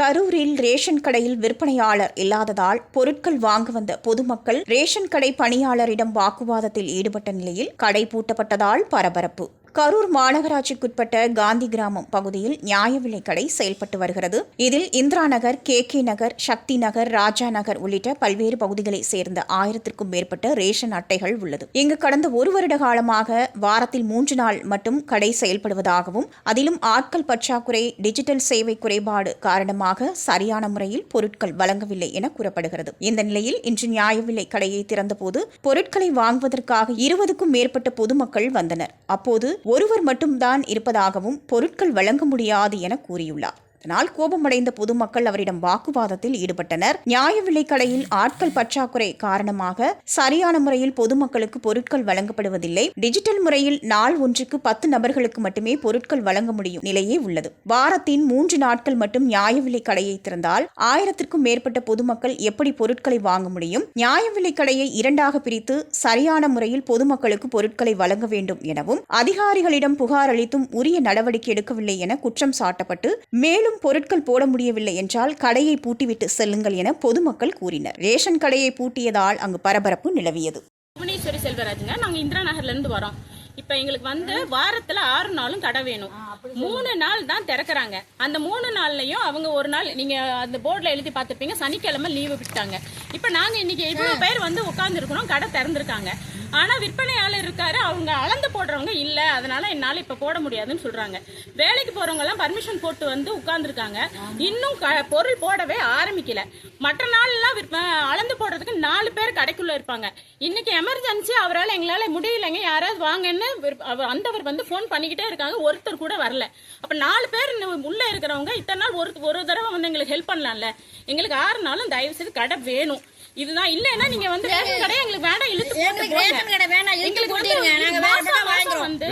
கரூரில் ரேஷன் கடையில் விற்பனையாளர் இல்லாததால் பொருட்கள் வாங்க வந்த பொதுமக்கள் ரேஷன் கடை பணியாளரிடம் வாக்குவாதத்தில் ஈடுபட்ட நிலையில் கடை பூட்டப்பட்டதால் பரபரப்பு. கரூர் மாநகராட்சிக்குட்பட்ட காந்தி கிராமம் பகுதியில் நியாய விலை கடை செயல்பட்டு வருகிறது. இதில் இந்திரா நகர் கே கே நகர் சக்தி நகர் ராஜா நகர் உள்ளிட்ட பல்வேறு பகுதிகளை சேர்ந்த ஆயிரத்திற்கும் மேற்பட்ட ரேஷன் அட்டைகள் உள்ளது. இங்கு கடந்த ஒரு வருட காலமாக வாரத்தில் மூன்று நாள் மட்டும் கடை செயல்படுவதாகவும் அதிலும் ஆட்கள் பற்றாக்குறை டிஜிட்டல் சேவை குறைபாடு காரணமாக சரியான முறையில் பொருட்கள் வழங்கவில்லை என கூறப்படுகிறது. இந்த நிலையில் இன்று நியாய விலை கடையை திறந்தபோது பொருட்களை வாங்குவதற்காக இருபதுக்கும் மேற்பட்ட பொதுமக்கள் வந்தனர். அப்போது ஒருவர் மட்டும்தான் இருப்பதாகவும் பொருட்கள் வழங்க முடியாது என கூறியுள்ளார். இதனால் கோபமடைந்த பொதுமக்கள் அவரிடம் வாக்குவாதத்தில் ஈடுபட்டனர். நியாய விலைக்கடையில் ஆட்கள் பற்றாக்குறை காரணமாக சரியான முறையில் பொதுமக்களுக்கு பொருட்கள் வழங்கப்படுவதில்லை. டிஜிட்டல் முறையில் நாள் ஒன்றுக்கு பத்து நபர்களுக்கு மட்டுமே பொருட்கள் வழங்க முடியும் நிலையே உள்ளது. வாரத்தின் மூன்று நாட்கள் மட்டும் நியாய விலைக்கடையை திறந்தால் ஆயிரத்திற்கும் மேற்பட்ட பொதுமக்கள் எப்படி பொருட்களை வாங்க முடியும்? நியாய விலைக்கடையை இரண்டாக பிரித்து சரியான முறையில் பொதுமக்களுக்கு பொருட்களை வழங்க வேண்டும் எனவும் அதிகாரிகளிடம் புகார் அளித்தும் உரிய நடவடிக்கை எடுக்கவில்லை என குற்றம் சாட்டப்பட்டு மேலும் பொருட்கள் போட முடியவில்லை என்றால் கடையை பூட்டிவிட்டு செல்லுங்கள் என பொதுமக்கள் கூறினர். ரேஷன் கடையை பூட்டியதால் அங்கு பரபரப்பு நிலவியது. புவனேஸ்வரி செல்வராஜுங்க. நாங்க இந்திரா நகர்ல இருந்து வரோம். இப்ப எங்களுக்கு வந்து வாரத்துல ஆறு நாளும் கடை வேணும். மூணு நாள் தான் திறக்கறாங்க. அந்த மூணு நாள்லயும் அவங்க ஒரு நாள் நீங்க அந்த போர்டுல எழுதி பார்த்திருப்பீங்க. சனிக்கிழமை லீவு விட்டாங்க. இப்ப நாங்க இன்னைக்கு இவ்வளவு பேர் வந்து உட்கார்ந்து இருக்கணும் கடை திறந்திருக்காங்க. ஆனால் விற்பனையாளர் இருக்காரு அவங்க அளந்து போடுறவங்க இல்லை அதனால என்னால் இப்போ போட முடியாதுன்னு சொல்றாங்க. வேலைக்கு போறவங்கலாம் பர்மிஷன் போட்டு வந்து உட்கார்ந்துருக்காங்க. இன்னும் க- பொருள் போடவே ஆரம்பிக்கல. மற்ற நாள்லாம் விற்ப- அளந்து போடுறதுக்கு நாலு பேர் கடைக்குள்ள இருப்பாங்க. இன்னைக்கு எமர்ஜென்சி அவரால் எங்களால் முடியலைங்க. யாராவது வாங்கன்னு விற்ப- அவர் அந்தவர் வந்து ஃபோன் பண்ணிக்கிட்டே இருக்காங்க. ஒருத்தர் கூட வரல. அப்போ நாலு பேர் உள்ளே இருக்கிறவங்க இத்தனை நாள் ஒரு ஒரு தடவை வந்து எங்களுக்கு ஹெல்ப் பண்ணலாம்ல. எங்களுக்கு ஆறு நாளும் தயவு செய்து கடை வேணும். இதுதான் இல்லைன்னா நீங்க வந்து ரேஷன் கடை எங்களுக்கு வேண்டாம் இழுத்து. ரேஷன் கடை வேணாம், இழுத்து எங்களுக்கு வந்து. நாங்க வேற வாங்கிக்கிறோம். வந்து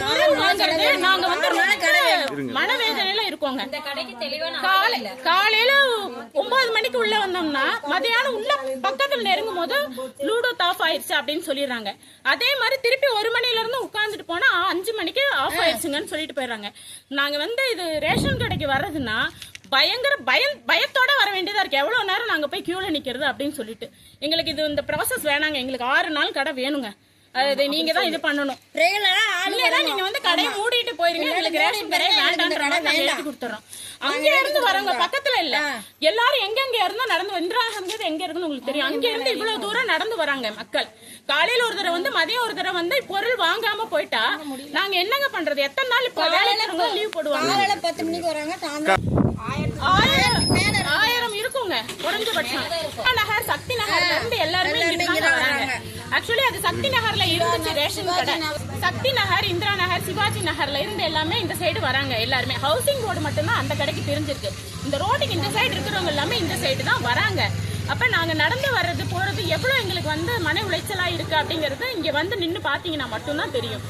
பொருள் வாங்குறது நாங்க வந்து மனவேதனையில இருக்கோங்க. காலை காலையில ஒன்பது மணிக்கு உள்ள வந்தோம்னா மதியானம் உள்ள பக்கத்துல நெருங்கும் போது லூடோ ஆஃப் ஆயிருச்சு அப்படின்னு சொல்லிடுறாங்க. அதே மாதிரி திருப்பி ஒரு மணில இருந்து உட்கார்ந்துட்டு போனா அஞ்சு மணிக்கு ஆஃப் ஆயிருச்சுங்கன்னு சொல்லிட்டு போயிடுறாங்க. நாங்க வந்து இது ரேஷன் கடைக்கு வர்றதுன்னா பயங்கர பயம் பயத்தோட வர வேண்டியதா இருக்கு. எவ்வளவு நேரம் நாங்க போய் கியூல நிக்கிறது அப்படின்னு சொல்லிட்டு. எங்களுக்கு இது இந்த ப்ராசஸ் வேணாங்க. எங்களுக்கு ஆறு நாள் கடை வேணுங்க. அது நீங்க தான் இது பண்ணணும். இல்லைன்னா நீங்க வந்து கடையை மூடிட்டு போயிருங்க. எங்களுக்கு ரேஷன் கடை வேண்டான்ற எழுதி கொடுத்துறோம். அங்க இருந்து வரவங்க பக்கத்துல இல்ல. எல்லாரும் எங்க எங்க இருந்தோ நடந்து இந்திராங்கிறது எங்க இருக்குன்னு உங்களுக்கு தெரியும். அங்க இருந்து இவ்வளவு தூரம் நடந்து வராங்க மக்கள். காலையில ஒரு தடவை வந்து மதியம் ஒரு தடவை வந்து பொருள் வாங்காம போயிட்டா நாங்க என்னங்க பண்றது? எத்தனை நாள் இப்ப வேலைக்கு லீவ் போடுவாங்க? பத்து மணிக்கு வராங்க ஆயிரம் ஆயிரம் இருக்குங்க. குறைஞ்சபட்சம். நகர் சக்தி நகர்ல இருந்து எல்லாருமே இங்க தான் வராங்க. ஆக்சுவலி அது சக்தி நகர்ல இருந்துச்சு ரேஷன் கடை. சக்தி நகர் இந்திரா நகர் சிவாஜி நகர்ல இருந்து எல்லாமே இந்த சைடு வராங்க எல்லாருமே. ஹவுசிங் ரோடு மட்டும்தான் அந்த கடைக்கு தெரிஞ்சிருக்கு இந்த ரோட்டுக்கு இந்த சைடு இருக்கிறவங்க எல்லாமே இந்த சைடு தான் வராங்க. அப்ப நாங்க நடந்து வர்றது போறது எவ்வளவு எங்களுக்கு வந்து மன உளைச்சலா இருக்கு அப்படிங்கறது இங்க வந்து நின்னு பாத்தீங்கன்னா மட்டும்தான் தெரியும்.